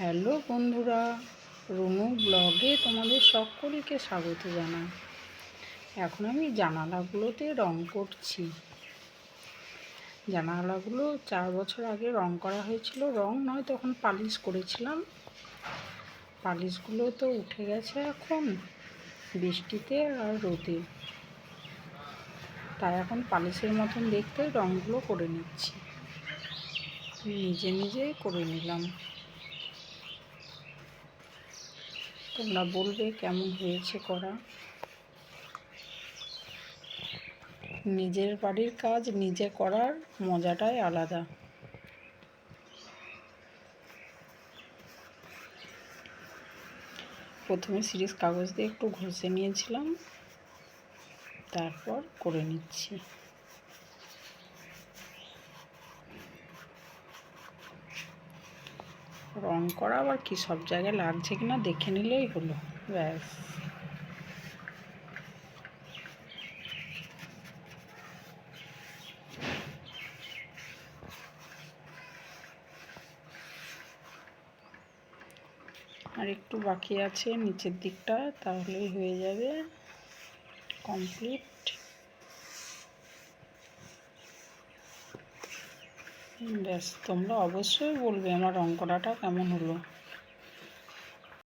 Hello বন্ধুরা, রুনু ব্লগে তোমাদের সকলকে স্বাগত জানাই। এখন আমি জানালাগুলোতে রং করছি। জানালাগুলো চার বছর আগে রং করা হয়েছিল, রং নয় তখন পালিশ করেছিলাম। পালিশগুলো তো উঠে গেছে এখন, বৃষ্টিতে আর রোদে। তাই এখন পালিশের মতন দেখতে রঙগুলো করে নিচ্ছি। নিজে নিজেই করে নিলাম। তোমরা বলবে কেমন হয়েছে করা। নিজের বাড়ির কাজ নিজে করার মজাটাই আলাদা। প্রথমে সিরিজ কাগজ দিয়ে একটু ঘষে নিয়েছিলাম, তারপর করে নিচ্ছি। রং করা আবার কি সব জায়গায় লাগছে কিনা দেখে নিলেই হলো। ব্যাস। আর একটু বাকি আছে নিচের দিকটা, তাহলেই হয়ে যাবে কমপ্লিট ব্যাস তোমরা অবশ্যই বলবে আমার অঙ্কটাটা কেমন হলো।